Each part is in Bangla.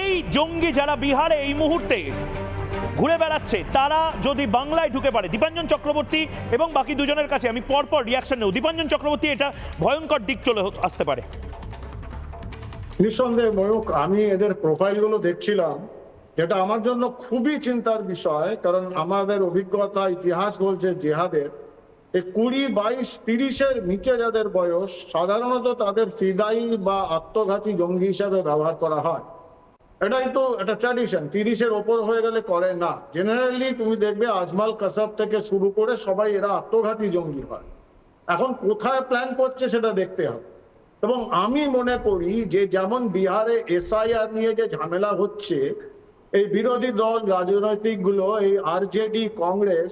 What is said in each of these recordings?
এই জঙ্গি যারা বিহারে এই মুহূর্তে ঘুরে বেড়াচ্ছে, তারা যদি বাংলায় ঢুকে পারে, দীপাঞ্জন চক্রবর্তী এবং বাকি দুজনের কাছে আমি পরপর রিয়াকশন নেব। দীপাঞ্জন চক্রবর্তী, এটা ভয়ঙ্কর দিক চলে আসতে পারে। নিঃসন্দেহে ময়ূক আমি এদের প্রোফাইলগুলো দেখছিলাম, যেটা আমার জন্য খুবই চিন্তার বিষয়, কারণ আমাদের অভিজ্ঞতা, ইতিহাস বলছে জেহাদের কুড়ি, বাইশ, তিরিশের নিচে যাদের বয়স, সাধারণত তাদের ফিদাই বা আত্মঘাতী জঙ্গি হিসাবে ব্যবহার করা হয়। এটাই তো একটা ট্র্যাডিশন তিরিশের ওপর হয়ে গেলে করে না। জেনারেলি তুমি দেখবে আজমাল কাসাব থেকে শুরু করে সবাই এরা আত্মঘাতী জঙ্গি হয়। এখন কোথায় প্ল্যান করছে সেটা দেখতে হবে। এবং আমি মনে করি যে যেমন বিহারে এসআইআর নিয়ে যে ঝামেলা হচ্ছে, এই বিরোধী দল রাজনৈতিকগুলো এই আরজেডি কংগ্রেস,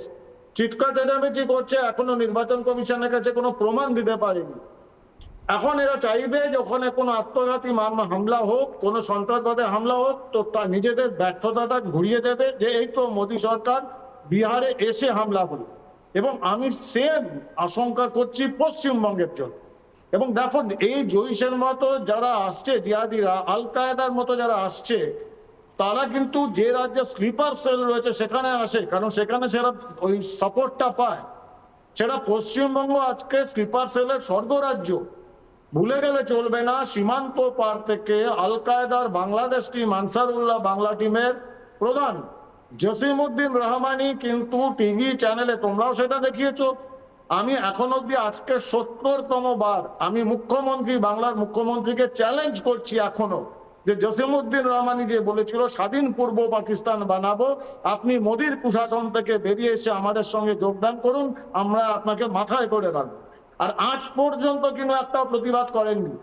চিৎকার চেঁচামেচি করছে, এখনও নির্বাচন কমিশনের কাছে কোনো প্রমাণ দিতে পারেনি। এখন এরা চাইবে যে ওখানে কোনো আত্মঘাতী হামলা হোক, কোনো সন্ত্রাসবাদে হামলা হোক, তো তা নিজেদের ব্যর্থতাটা ঘুরিয়ে দেবে যে এই তো মোদী সরকার বিহারে এসে হামলা হলো। এবং আমি সেম আশঙ্কা করছি পশ্চিমবঙ্গের জন্য। এবং দেখুন এই জৈশের মতো যারা আসছে জিয়াদিরা আল কায়দার মতো যারা আসছে, তারা কিন্তু যে রাজ্যে স্লিপার সেল রয়েছে সেখানে আসে, কারণ সেখানে সেরা ওই সাপোর্টটা পায়। সেটা পশ্চিমবঙ্গ আজকে স্লিপার সেলের স্বর্গরাজ্য। ভুলে গেলে চলবে না, সীমান্ত পার থেকে আল কায়দার বাংলাদেশ টিম আনসারুল্লাহ বাংলা টিমের প্রধান জসিমউদ্দিন রহমানি কিন্তু টিভি চ্যানেলে তোমরাও সেটা দেখিয়েছো। আমি এখন অব্দি আজকে সত্তরতম বার আমি মুখ্যমন্ত্রী, বাংলার মুখ্যমন্ত্রীকে চ্যালেঞ্জ করছি এখনও যে জসিমউদ্দিন রহমানি যে বলেছিল, স্বাধীন পূর্ব পাকিস্তান বানাবো, আপনি মোদির প্রশাসন থেকে বেরিয়ে এসে আমাদের সঙ্গে যোগদান করুন, আমরা আপনাকে মাথায় করে রাখব। আর আজ পর্যন্ত কিন্তু একটাও প্রতিবাদ করেননি।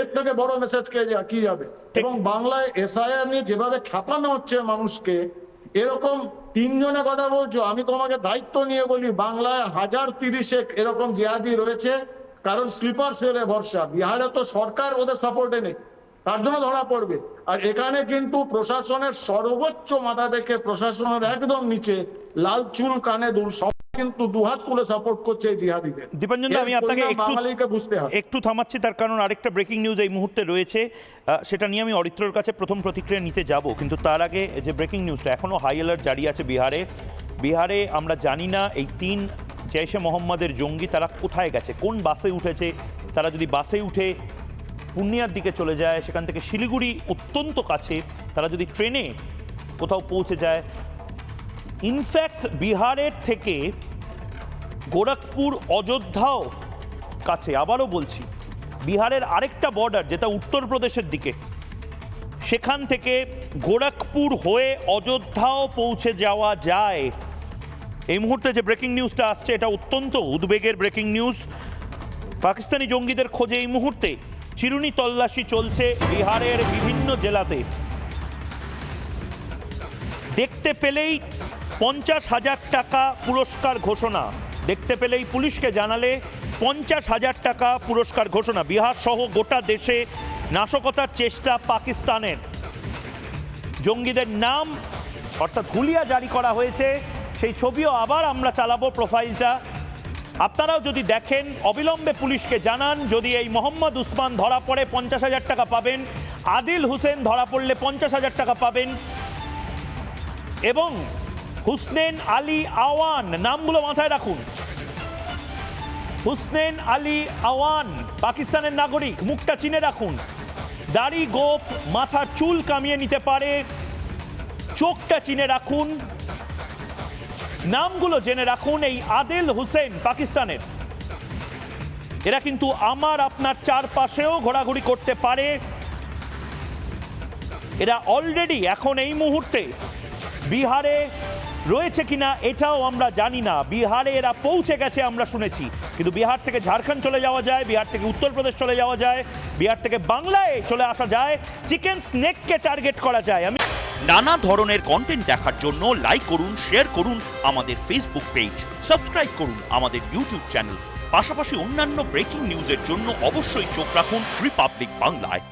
এর থেকে বড় মেসেজ কে কি যাবে? এবং বাংলায় এসআইআর নিয়ে যেভাবে খেপানো হচ্ছে মানুষকে, এরকম তিনজনে কথা বলছো, আমি তোমাকে দায়িত্ব নিয়ে বলি, বাংলায় হাজার তিরিশে এরকম জিহাদি রয়েছে, কারণ স্লিপার সেলে ভরসা। বিহারে তো সরকার ওদের সাপোর্টে নেই, তার জন্য ধরা পড়বে। আর এখানে কিন্তু প্রশাসনের সর্বোচ্চ মাথা থেকে প্রশাসনের একদম নিচে, লাল চুল কানে দুল সব কিন্তু দুহাত তুলে সাপোর্ট করছে এই জিহাদিদের। দীপাঞ্জন আমি আপনাকে একটু বুঝতে হবে। একটু থামাচ্ছি তার কারণ আরেকটা ব্রেকিং নিউজ এই মুহূর্তে রয়েছে। সেটা নিয়ে আমি অরিত্রর কাছে প্রথম প্রতিক্রিয়া নিতে যাব কিন্তু তার আগে যে ব্রেকিং নিউজটা এখনও হাই অ্যালার্ট জারি আছে বিহারে। বিহারে আমরা জানি না এই তিন জৈশে মোহাম্মদের জঙ্গি তারা কোথায় গেছে কোন বাসে উঠেছে। তারা যদি বাসে উঠে পূর্ণিয়ার দিকে চলে যায় সেখান থেকে শিলিগুড়ি অত্যন্ত কাছে তারা যদি ট্রেনে কোথাও পৌঁছে যায়। ইনফ্যাক্ট বিহারের থেকে গোরখপুর অযোধ্যাও কাছে, আবারও বলছি, বিহারের আরেকটা বর্ডার যেটা উত্তরপ্রদেশের দিকে। সেখান থেকে গোরখপুর হয়ে অযোধ্যাও পৌঁছে যাওয়া যায়। এই মুহূর্তে যে ব্রেকিং নিউজটা আসছে, এটা অত্যন্ত উদ্বেগের ব্রেকিং নিউজ পাকিস্তানি জঙ্গিদের খোঁজে এই মুহূর্তে চিরুনি তল্লাশি চলছে বিহারের বিভিন্ন জেলাতে। দেখতে পেলেই পঞ্চাশ হাজার টাকা পুরস্কার ঘোষণা। দেখতে পেলেই পুলিশকে জানালে পঞ্চাশ হাজার টাকা পুরস্কার ঘোষণা। বিহার সহ গোটা দেশে নাশকতার চেষ্টা পাকিস্তানের। জঙ্গিদের নাম, অর্থাৎ হুলিয়া জারি করা হয়েছে। সেই ছবিও আবার আমরা চালাবো প্রোফাইলটা। আপনারাও যদি দেখেন, অবিলম্বে পুলিশকে জানান, যদি এই মোহাম্মদ উসমান ধরা পড়ে পঞ্চাশ হাজার টাকা পাবেন, আদিল হুসেন ধরা পড়লে পঞ্চাশ হাজার টাকা পাবেন। এবং হুসনেন আলী আওয়ান, নামগুলো মাথায় রাখুন। হুসনেন আলী আওয়ান, পাকিস্তানের নাগরিক, মুখটা চিনে রাখুন। দাড়ি গোপ, মাথার চুল কামিয়ে নিতে পারে, চোখটা চিনে রাখুন। নামগুলো জেনে রাখুন, এই আদেল হুসেন পাকিস্তানের। এরা কিন্তু আমার, আপনার চারপাশেও ঘোরাঘুরি করতে পারে। এরা অলরেডি এখন এই মুহূর্তে বিহারে রয়েছে কিনা এটাও আমরা জানি না। বিহারে এরা পৌঁছে গেছে আমরা শুনেছি। কিন্তু বিহার থেকে ঝাড়খণ্ড চলে যাওয়া যায়, বিহার থেকে উত্তরপ্রদেশ চলে যাওয়া যায়, বিহার থেকে বাংলায় চলে আসা যায়, চিকেন স্নেককে টার্গেট করা যায়। আমি নানা ধরনের কন্টেন্ট দেখার জন্য লাইক করুন শেয়ার করুন আমাদের ফেসবুক পেজ সাবস্ক্রাইব করুন আমাদের ইউটিউব চ্যানেল পাশাপাশি অন্যান্য ব্রেকিং নিউজের জন্য অবশ্যই চোখ রাখুন রিপাবলিক বাংলায়।